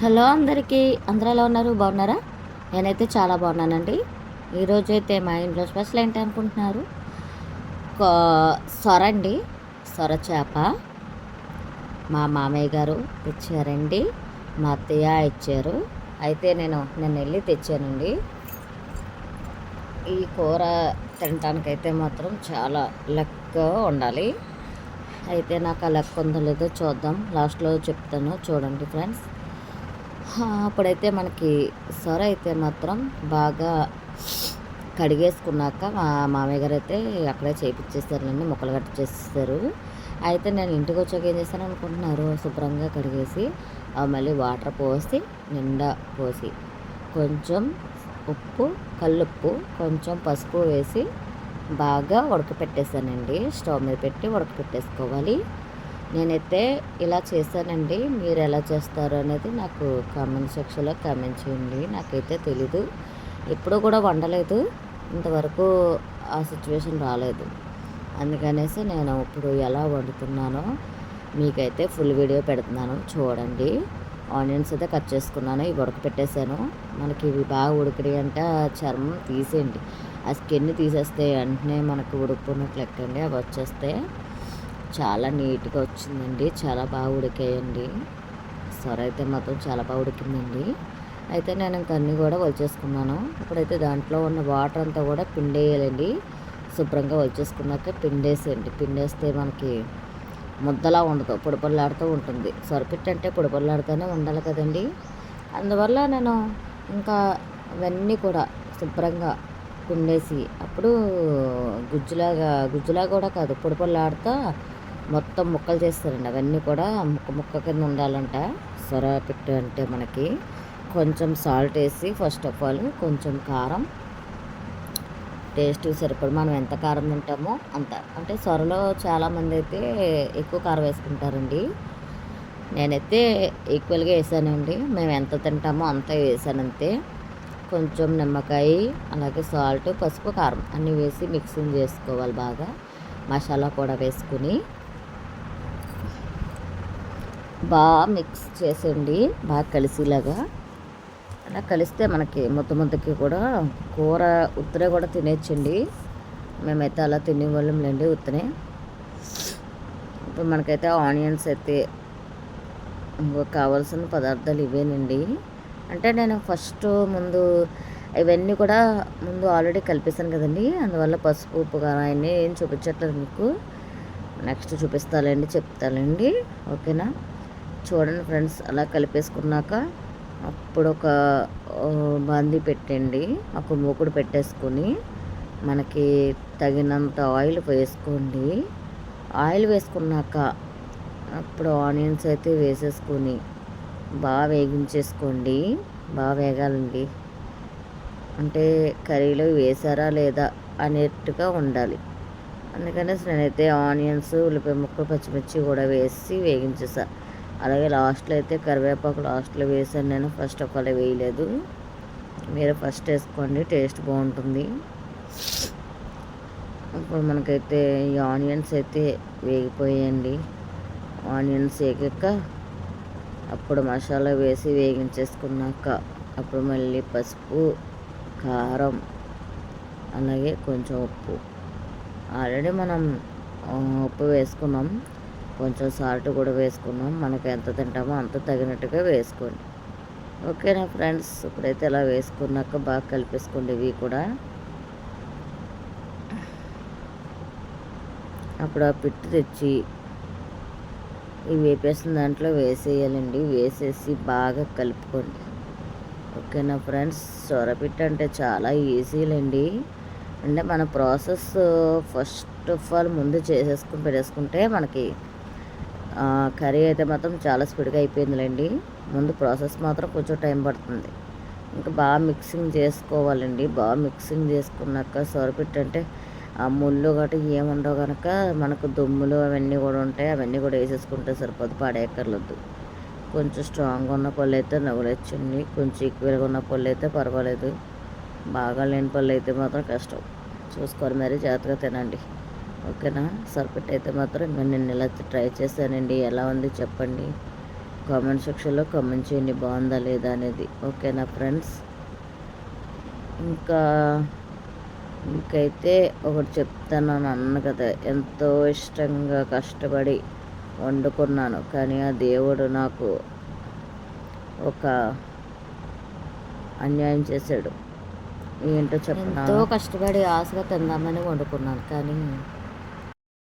Hello అందరికీ అందరూ ఎలా ఉన్నారు? బాగున్నారా? నేనైతే చాలా బాగున్నానండి. ఈరోజు అయితే మా ఇంట్లో స్పెషల్ ఏంటి అనుకుంటున్నారు? సొర అండి. సొర చేప. మా మామయ్య గారు తెచ్చారండి. మా అత్తయ్య ఇచ్చారు. అయితే నేను నేను వెళ్ళి తెచ్చానండి. ఈ కూర తినటానికైతే మాత్రం చాలా లెక్క ఉండాలి. అయితే నాకు ఆ లెక్క ఉందో లేదో చూద్దాం. లాస్ట్లో చెప్తాను. చూడండి ఫ్రెండ్స్. అప్పుడైతే మనకి సొర అయితే మాత్రం బాగా కడిగేసుకున్నాక మా మామయ్య గారు అయితే అక్కడే చేపించేస్తారులేండి ముక్కలు కట్టి చేసేస్తారు. అయితే నేను ఇంటికి వచ్చాక ఏం చేస్తాను అనుకుంటున్నారు శుభ్రంగా కడిగేసి మళ్ళీ వాటర్ పోసి నిండా పోసి కొంచెం ఉప్పు కల్లుప్పు కొంచెం పసుపు వేసి బాగా ఉడకపెట్టేసానండి స్టవ్ మీద పెట్టి ఉడకపెట్టేసుకోవాలి. నేనైతే ఇలా చేశానండి. మీరు ఎలా చేస్తారు అనేది నాకు కామెంట్ సెక్షన్లో కామెంట్ చేయండి. నాకైతే తెలీదు. ఎప్పుడూ కూడా వండలేదు. ఇంతవరకు ఆ సిచ్యువేషన్ రాలేదు. అందుకనేసి నేను ఇప్పుడు ఎలా వండుతున్నానో మీకైతే ఫుల్ వీడియో పెడుతున్నాను. చూడండి. ఆనియన్స్ అయితే కట్ చేసుకున్నాను. ఇవి ఉడకపెట్టేశాను. మనకి ఇవి బాగా ఉడికిడి అంటే ఆ చర్మం తీసేయండి. ఆ స్కిన్ తీసేస్తే వెంటనే మనకు ఉడుకున్నట్లు లెక్కండి. అవి వచ్చేస్తే చాలా నీట్గా వచ్చిందండి. చాలా బాగా ఉడికాయండి. సొర అయితే మాత్రం చాలా బాగా ఉడికిందండి. అయితే నేను ఇంక అన్నీ కూడా వలిచేసుకున్నాను. ఇప్పుడైతే దాంట్లో ఉన్న వాటర్ అంతా కూడా పిండేయాలండి. శుభ్రంగా వలిచేసుకున్నాక పిండేసేయండి. పిండేస్తే మనకి ముద్దలా ఉండదు. పొడిపొల్లాడుతూ ఉంటుంది. సొరపిట్ అంటే పొడిపొల్లాడుతూనే ఉండాలి కదండి. అందువల్ల నేను ఇంకా ఇవన్నీ కూడా శుభ్రంగా పిండేసి అప్పుడు గుజ్జులాగా గుజ్జులా కూడా కాదు. పొడి మొత్తం ముక్కలు చేస్తారండి. అవన్నీ కూడా ముక్క ముక్క కింద ఉండాలంట. సొర పిట్టు అంటే మనకి కొంచెం సాల్ట్ వేసి ఫస్ట్ ఆఫ్ ఆల్ కొంచెం కారం. టేస్ట్ సరిపడి మనం ఎంత కారం తింటామో అంత. అంటే సొరలో చాలామంది అయితే ఎక్కువ కారం వేసుకుంటారండి. నేనైతే ఈక్వల్గా వేసానండి. మేము ఎంత తింటామో అంత వేసాను అంతే కొంచెం నిమ్మకాయ అలాగే సాల్ట్ పసుపు కారం అన్నీ వేసి మిక్సింగ్ చేసుకోవాలి బాగా. మసాలా కూడా వేసుకుని. బాగా మిక్స్ చేసేయండి. బాగా కలిసేలాగా. అలా కలిస్తే మనకి ముద్ద ముద్దకి కూడా కూర ఉత్తరే కూడా తినేచ్చండి మేమైతే అలా తినేవాళ్ళం లేండి ఉత్తనే. ఇప్పుడు మనకైతే ఆనియన్స్ అయితే ఇంకో కావాల్సిన పదార్థాలు ఇవేనండి. అంటే నేను ఫస్ట్ ముందు ఇవన్నీ కూడా ముందు ఆల్రెడీ కలిపేశాను కదండి. అందువల్ల పసుపు ఉప్పు కారం అవన్నీ ఏం చూపించట్లేదు మీకు. నెక్స్ట్ చూపిస్తానండి చెప్తానండి ఓకేనా? చూడండి ఫ్రెండ్స్ అలా కలిపేసుకున్నాక అప్పుడు ఒక బంది పెట్టండి. ఒక మూకుడు పెట్టేసుకొని మనకి తగినంత ఆయిల్ వేసుకోండి. ఆయిల్ వేసుకున్నాక అప్పుడు ఆనియన్స్ అయితే వేసేసుకొని బాగా వేగించేసుకోండి. బాగా వేగాలండి. అంటే కర్రీలో వేసారా లేదా అనేట్టుగా ఉండాలి. అందుకనేసి నేనైతే ఆనియన్స్ ఉల్లిపాయ ముక్కలు పచ్చిమిర్చి కూడా వేసి వేగించేసా. అలాగే లాస్ట్లో అయితే కరివేపాకు లాస్ట్లో వేసాను నేను. ఫస్ట్ ఒకవేళ వేయలేదు. మీరు ఫస్ట్ వేసుకోండి. టేస్ట్ బాగుంటుంది. ఇప్పుడు మనకైతే ఈ ఆనియన్స్ అయితే వేగిపోయాయండి. ఆనియన్స్ వేగాక అప్పుడు మసాలా వేసి వేగించేసుకున్నాక అప్పుడు మళ్ళీ పసుపు కారం అలాగే కొంచెం ఉప్పు. ఆల్రెడీ మనం ఉప్పు వేసుకున్నాం. కొంచెం సాల్ట్ కూడా వేసుకున్నాం. మనకు ఎంత తింటామో అంత తగినట్టుగా వేసుకోండి. ఓకేనా ఫ్రెండ్స్? ఇప్పుడైతే ఇలా వేసుకున్నాక బాగా కలిపేసుకోండి ఇవి కూడా. అప్పుడు ఆ పిట్టు తెచ్చి ఇవి వేపేసిన దాంట్లో వేసేయాలండి. వేసేసి బాగా కలుపుకోండి. ఓకేనా ఫ్రెండ్స్? సొరపిట్ట అంటే చాలా ఈజీలండి. అంటే మన ప్రాసెస్ ఫస్ట్ ఆఫ్ ఆల్ ముందు చేసేసుకుని పెట్టేసుకుంటే మనకి కర్రీ అయితే మాత్రం చాలా స్పీడ్గా అయిపోయిందిలేండి. ముందు ప్రాసెస్ మాత్రం కొంచెం టైం పడుతుంది. ఇంకా బాగా మిక్సింగ్ చేసుకోవాలండి. బాగా మిక్సింగ్ చేసుకున్నాక సొరపిట్టు అంటే ఆ ముళ్ళు గట్రా ఏముండవు కనుక మనకు దుమ్ములు అవన్నీ కూడా ఉంటాయి. అవన్నీ కూడా వేసేసుకుంటే సరిపోదు. పాడేయక్కర్లేదు. కొంచెం స్ట్రాంగ్గా ఉన్న పళ్ళు అయితే నవ్వులొచ్చండి. కొంచెం ఈక్వల్గా ఉన్న పళ్ళు అయితే పర్వాలేదు. బాగా లేని పళ్ళు అయితే మాత్రం కష్టం. చూసుకొని మరీ. జాగ్రత్తగా తినండి. ఓకేనా? సర్పెట్ అయితే మాత్రం ఇంకా నేను ఇలా ట్రై చేశానండి. ఎలా ఉంది చెప్పండి? కామెంట్ సెక్షన్లో కామెంట్ చేయండి. బాగుందా లేదా అనేది. ఓకేనా ఫ్రెండ్స్? ఇంకా ఇంకైతే ఒకటి చెప్తాను అన్న కదా. ఎంతో ఇష్టంగా కష్టపడి వండుకున్నాను. కానీ ఆ దేవుడు నాకు ఒక అన్యాయం చేశాడు. ఏంటో చెప్పండి ఎంతో కష్టపడి ఆశగా తిందామని వండుకున్నాను. కానీ